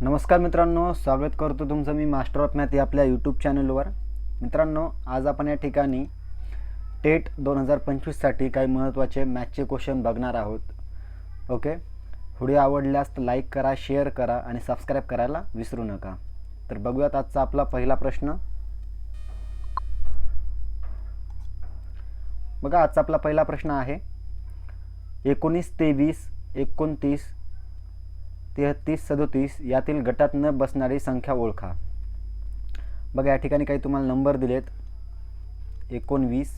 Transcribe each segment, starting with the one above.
नमस्कार मित्रांनो स्वागत करतो तुमचं मी मास्टर ऑफ मॅथ या आपल्या यूट्यूब चॅनलवर मित्रांनो आज आपण या ठिकाणी टेट दोन हजार पंचवीससाठी काही महत्त्वाचे मॅथचे क्वेश्चन बघणार आहोत. ओके व्हिडिओ आवडल्यास लाईक करा शेअर करा आणि सबस्क्राईब करायला विसरू नका. तर बघूयात आजचा आपला पहिला प्रश्न. बघा आजचा आपला पहिला प्रश्न आहे. एकोणीस तेवीस एकोणतीस तेहतीस सदोतीस यातील गटात न बसणारी संख्या ओळखा. बघा या ठिकाणी काही तुम्हाला नंबर दिलेत. एकोणवीस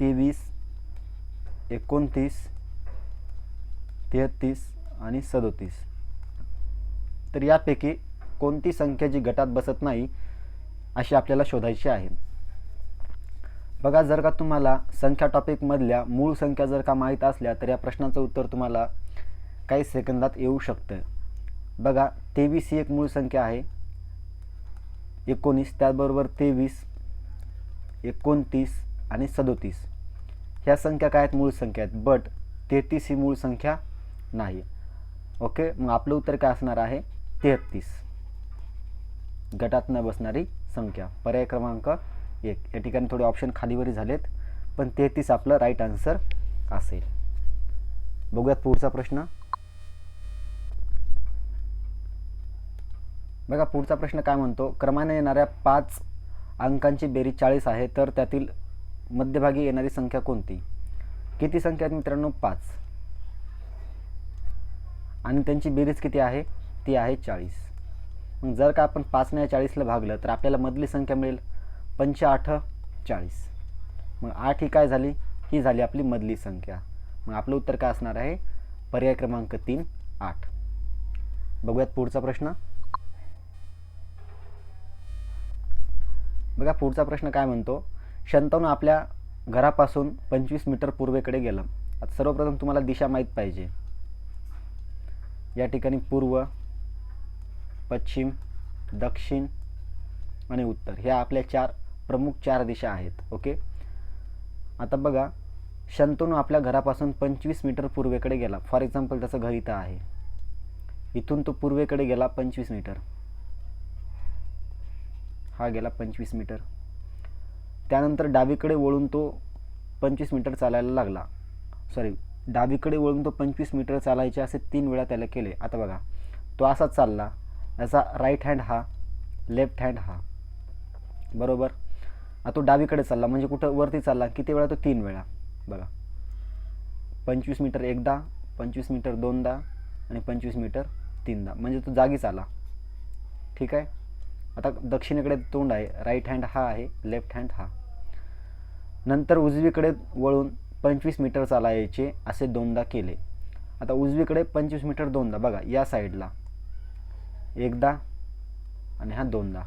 तेवीस एकोणतीस तेहतीस आणि सदोतीस. तर यापैकी कोणती संख्या जी गटात बसत नाही अशी आपल्याला शोधायची आहे. बघा जर का तुम्हाला संख्या टॉपिकमधल्या मूळ संख्या जर का माहीत असल्या तर या प्रश्नाचं उत्तर तुम्हाला काही सेकंदात येऊ शकतं. बघा तेवीस ही एक मूळ संख्या आहे. एकोणीस त्याचबरोबर तेवीस एकोणतीस आणि सदोतीस. ह्या संख्या काय आहेत? मूळ संख्या आहेत. बट तेहतीस ही मूळ संख्या नाही. ओके मग आपलं उत्तर काय असणार आहे? तेहतीस. गटात न बसणारी संख्या. पर्याय क्रमांक एक. या ठिकाणी थोडे ऑप्शन खालीवरी झालेत पण तेहतीस आपलं राईट आन्सर असेल. बघूयात पुढचा प्रश्न. बघा पुढचा प्रश्न काय म्हणतो? क्रमाने येणाऱ्या पाच अंकांची बेरीज चाळीस आहे तर त्यातील मध्यभागी येणारी संख्या कोणती? किती संख्या आहेत मित्रांनो? पाच. आणि त्यांची बेरीज किती आहे? ती आहे चाळीस. मग जर का आपण पाचने चाळीसला भागलं तर आपल्याला मधली संख्या मिळेल पंच आठ चाळीस. मग आठ ही काय झाली? ही झाली आपली मधली संख्या. मग आपलं उत्तर काय असणार आहे? पर्याय क्रमांक तीन आठ. बघूयात पुढचा प्रश्न. बघा पुढचा प्रश्न काय म्हणतो? शंतनू आपल्या घरापासून पंचवीस मीटर पूर्वेकडे गेला. आता सर्वप्रथम तुम्हाला दिशा माहीत पाहिजे. या ठिकाणी पूर्व पश्चिम दक्षिण आणि उत्तर. ह्या आपल्या चार प्रमुख चार दिशा आहेत ओके? आता बघा शंतनू आपल्या घरापासून पंचवीस मीटर पूर्वेकडे गेला. फॉर एक्झाम्पल त्याचं घर इथं आहे. इथून तो पूर्वेकडे गेला पंचवीस मीटर. हा गेला पंचवीस मीटर. त्यानंतर डावीकडे वळून तो पंचवीस मीटर चालायला लागला. सॉरी डावीकडे वळून तो पंचवीस मीटर चालायचे असे तीन वेळा त्याला केले. आता बघा तो असाच चालला याचा राईट हँड हा लेफ्ट हँड हा. बरोबर? आता तो डावीकडे चालला म्हणजे कुठं वरती चालला किती वेळा? तो तीन वेळा. बघा. पंचवीस मीटर एकदा पंचवीस मीटर दोनदा आणि पंचवीस मीटर तीनदा. म्हणजे तो जागीच आला ठीक आहे? आता दक्षिणेकडे तोंड आहे राईट हँड हा आहे लेफ्ट हँड हा. नंतर उजवीकडे वळून पंचवीस मीटर चालायचे असे दोनदा केले. आता उजवीकडे पंचवीस मीटर दोनदा बघा या साईडला एकदा आणि हा दोनदा.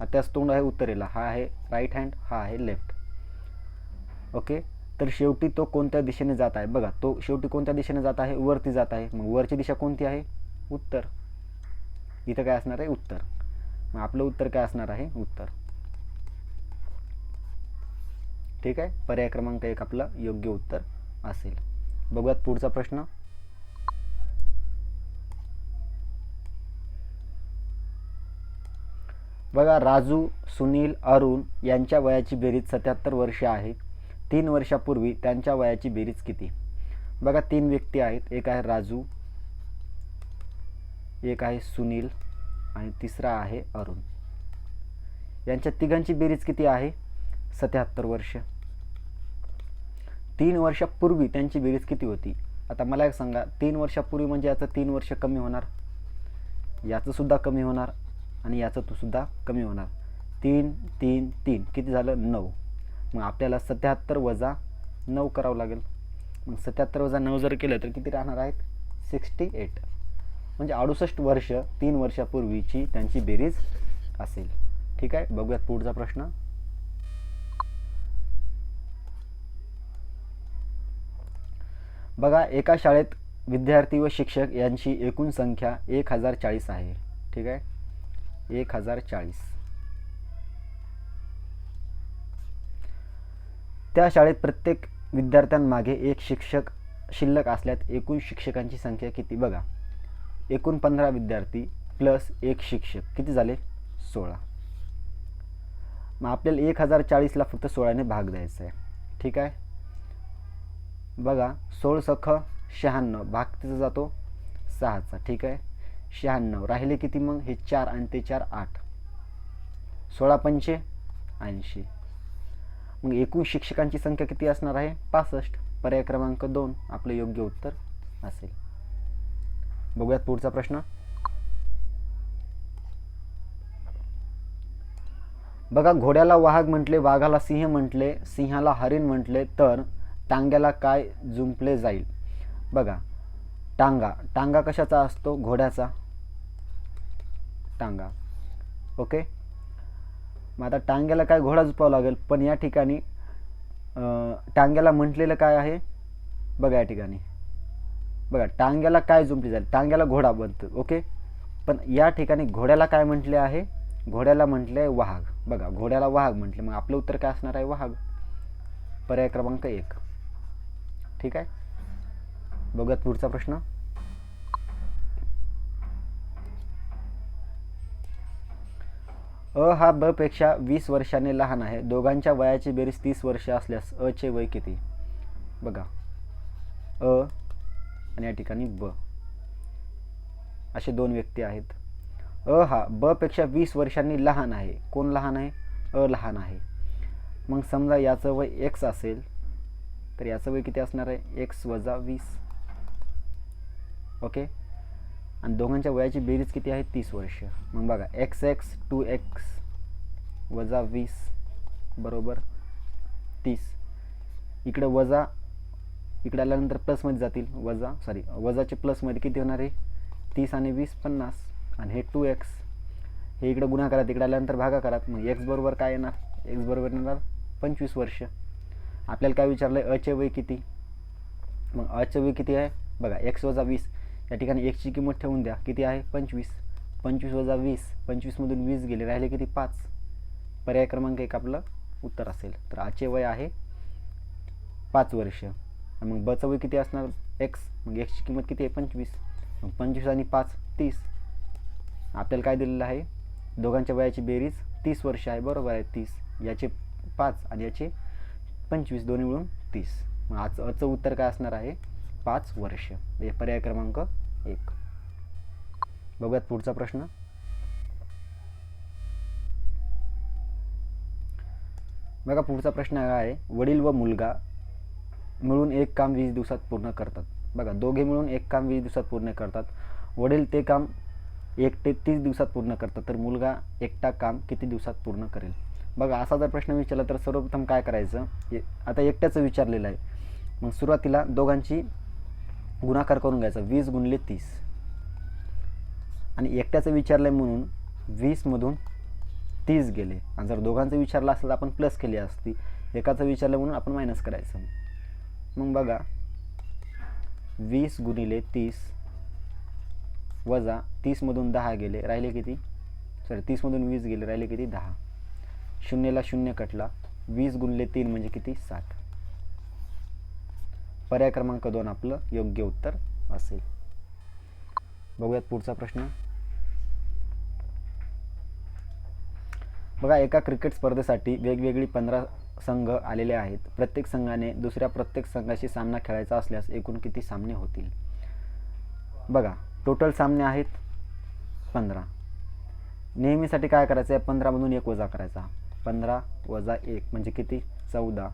आता त्याच तोंड आहे उत्तरेला हा आहे राईट हँड हा आहे लेफ्ट ओके तर शेवटी तो कोणत्या दिशेने जात आहे? बघा तो शेवटी कोणत्या दिशेने जात आहे? वरती जात आहे. मग वरची दिशा कोणती आहे? उत्तर. इथं काय असणार आहे? उत्तर. मग आपलं उत्तर काय असणार आहे? उत्तर. ठीक आहे? पर्याय क्रमांक एक आपलं योग्य उत्तर असेल. बघूयात पुढचा प्रश्न. बघा राजू सुनील अरुण यांच्या वयाची बेरीज सत्याहत्तर वर्षे आहे. तीन वर्षापूर्वी त्यांच्या वयाची बेरीज किती? बघा तीन व्यक्ती आहेत. एक आहे राजू एक आहे सुनील आणि तिसरा आहे अरुण. यांच्या तिघांची बेरीज किती आहे? सत्याहत्तर वर्ष. तीन वर्षापूर्वी त्यांची बेरीज किती होती? आता मला एक सांगा तीन वर्षापूर्वी म्हणजे याचं तीन वर्ष कमी होणार? याचं सुद्धा कमी होणार आणि याचं तो सुद्धा कमी होणार. तीन तीन तीन. किती झालं? नऊ. मग आपल्याला सत्याहत्तर वजा नऊ करावं लागेल. मग सत्याहत्तर वजा नऊ जर केलं तर किती राहणार आहेत? Sixty eight. म्हणजे अडुसष्ट वर्ष तीन वर्षापूर्वीची त्यांची बेरीज असेल. ठीक आहे? बघूयात पुढचा प्रश्न. बघा एका शाळेत विद्यार्थी व शिक्षक यांची एकूण संख्या एक हजार चाळीस आहे. ठीक आहे? एक हजार चाळीस. त्या शाळेत प्रत्येक विद्यार्थ्यांमागे एक शिक्षक शिल्लक असल्यात एकूण शिक्षकांची संख्या किती? बघा. एकूण पंधरा विद्यार्थी प्लस एक शिक्षक. किती झाले? सोळा. मग आपल्याला एक हजार चाळीसला फक्त सोळाने भाग द्यायचा आहे. ठीक आहे? बघा सोळ सख शहाण्णव. भाग तिचा जातो सहाचा. ठीक आहे? शहाण्णव. राहिले किती मग? हे चार आणि ते चार आठ. सोळा पंचे ऐंशी. मग एकूण शिक्षकांची संख्या किती असणार आहे? पासष्ट. पर्याय क्रमांक दोन. आपलं योग्य उत्तर असेल. बघूयात पुढचा प्रश्न. बघा घोड्याला वाघ म्हटले वाघाला सिंह म्हटले सिंहाला हरिण म्हटले तर टांग्याला काय जुंपले जाईल? बघा टांगा. टांगा कशाचा असतो? घोड्याचा. टांगा. ओके? मग आता टांग्याला काय घोडा जुपावा लागेल? पण या ठिकाणी टांग्याला म्हटलेलं काय आहे? बघा या ठिकाणी. बघा टांग्याला काय जुंपली जाईल टांग्याला घोडा बनतो ओके? पण या ठिकाणी घोड्याला काय म्हटले आहे? घोड्याला म्हटले आहे वाघ. बघा घोड्याला वाघ म्हटले. मग आपलं उत्तर काय असणार आहे? वाघ. पर्याय क्रमांक एक. ठीक आहे? बघूयात पुढचा प्रश्न. अ हा ब पेक्षा वीस वर्षाने लहान आहे. दोघांच्या वयाची बेरीज तीस वर्ष असल्यास अ चे वय किती? बघा. अ आणि या ठिकाणी ब. असे दोन व्यक्ती आहेत. अ हा ब पेक्षा वीस वर्षांनी लहान आहे. कोण लहान आहे? अ लहान आहे. मग समजा याचं वय एक्स असेल तर याचं वय किती असणार आहे? एक्स वजा वीस. ओके? आणि दोघांच्या वयाची बेरीज किती आहे? तीस वर्ष. मग बघा एक्स एक्स टू एक्स वजा वीस बरोबर? तीस. इकडे वजा इकडे आल्यानंतर प्लसमध्ये जातील. वजा सॉरी वजाचे प्लसमध्ये किती होणार आहे? तीस आणि वीस पन्नास. आणि हे टू एक्स हे इकडं गुन्हा करा तिकडे आल्यानंतर भागा करा. मग एक्स बरोबर काय येणार? एक्स बरोबर येणार पंचवीस वर्ष. आपल्याला काय विचारलं आहे अचे वय किती? मग अचे वय किती आहे? बघा एक्स वजा वीस. या ठिकाणी एक्सची किंमत ठेवून द्या. किती आहे? पंचवीस. पंचवीस वजा वीस. पंचवीसमधून वीस गेले. राहिले किती? पाच. पर्याय क्रमांक एक आपलं उत्तर असेल. तर आचे वय आहे पाच वर्ष. आणि मग बचा वय किती असणार? एक्स मग एक्सची किंमत किती आहे? पंचवीस. मग पंचवीस आणि पाच तीस. आपल्याला काय दिलेलं आहे? दोघांच्या वयाची बेरीज तीस वर्ष आहे. बरोबर आहे. तीस. याचे पाच आणि याचे पंचवीस. दोन्ही मिळून तीस. मग आज अचं उत्तर काय असणार आहे? पाच वर्ष. हे पर्याय क्रमांक एक. बघूयात पुढचा प्रश्न. बघा पुढचा प्रश्न हा आहे. वडील व मुलगा मिळून एक काम वीस दिवसात पूर्ण करतात. बघा दोघे मिळून एक काम वीस दिवसात पूर्ण करतात. वडील ते काम एक ते तीस दिवसात पूर्ण करतात. तर मुलगा एकटा काम किती दिवसात पूर्ण करेल? बघा असा जर प्रश्न विचारला तर सर्वप्रथम काय करायचं? आता एकट्याचं विचारलेलं आहे. मग सुरुवातीला दोघांची गुणाकार करून घ्यायचा. वीस गुणले तीस. आणि एकट्याचं विचारलं आहे म्हणून वीसमधून तीस गेले. आणि जर दोघांचं विचारलं असेल तर आपण प्लस केली असती. एकाचं विचारलं म्हणून आपण मायनस करायचं. मग बघा. वीस गुणिले तीस वजा तीसमधून दहा गेले. राहिले किती? सॉरी तीसमधून वीस गेले. राहिले किती? दहा. शून्यला शून्य कटला. वीस गुणले तीन म्हणजे किती? साठ. पर्याय क्रमांक दोन आपलं योग्य उत्तर असेल. बघूयात पुढचा प्रश्न. बघा एका क्रिकेट स्पर्धेसाठी वेगवेगळी पंधरा संघ आलेले आहेत. प्रत्येक संघाने दुसऱ्या प्रत्येक संघाशी सामना खेळायचा असल्यास एकूण किती सामने होतील? बघा टोटल सामने आहेत पंधरा. नेहमीसाठी काय करायचं आहे पंधरामधून एक वजा करायचा. पंधरा वजा एक म्हणजे किती? चौदा.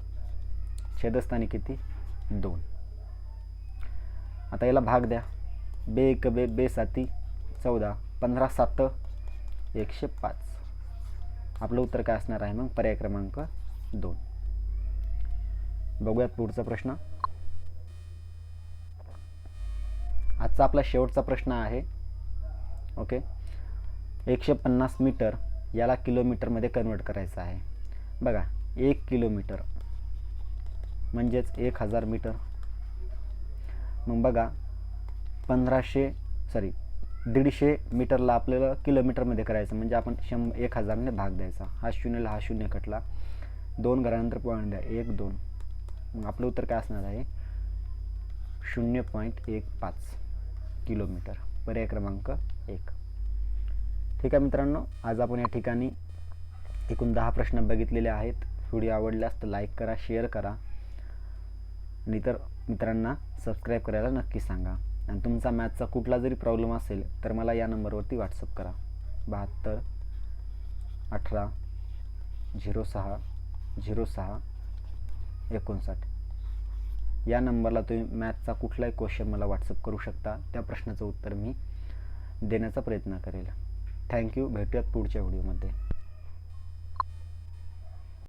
छेदस्थानी किती? दोन. आता याला भाग द्या. बे एक बे बे साती चौदा. पंधरा सात एकशे पाच. आपलं उत्तर काय असणार आहे मग? पर्याय क्रमांक दोन. बघूयात पुढचा प्रश्न. आजचा आपला शेवटचा प्रश्न आहे. ओके? एकशे पन्नास मीटर याला किलोमीटरमध्ये कन्वर्ट करायचं आहे. बघा एक किलोमीटर म्हणजेच एक हजार मीटर. मग बघा पंधराशे सॉरी दीडशे मीटरला आपल्याला किलोमीटरमध्ये करायचं म्हणजे आपण शं एक हजारने भाग द्यायचा. हा शून्यला हा शून्य कटला. दोन घरानंतर पॉईंट द्या. एक दोन. मग आपलं उत्तर काय असणार आहे? शून्य पॉईंट एक पाच किलोमीटर. पर्याय क्रमांक एक. ठीक आहे मित्रांनो आज आपण या ठिकाणी एकूण दहा प्रश्न बघितलेले आहेत. व्हिडिओ आवडल्यास तर लाईक करा शेअर करा. आणि इतर मित्रांना सबस्क्राईब करायला नक्की सांगा. आणि तुमचा मॅथचा कुठला जरी प्रॉब्लेम असेल तर मला या नंबरवरती व्हॉट्सअप करा. बहात्तर अठरा झिरो सहा झिरो सहा एकोणसाठ. या नंबरला तुम्ही मॅथचा कुठलाही क्वेश्चन मला व्हॉट्सअप करू शकता. त्या प्रश्नाचं उत्तर मी देण्याचा प्रयत्न करेल. थँक्यू भेटूयात पुढच्या व्हिडिओमध्ये.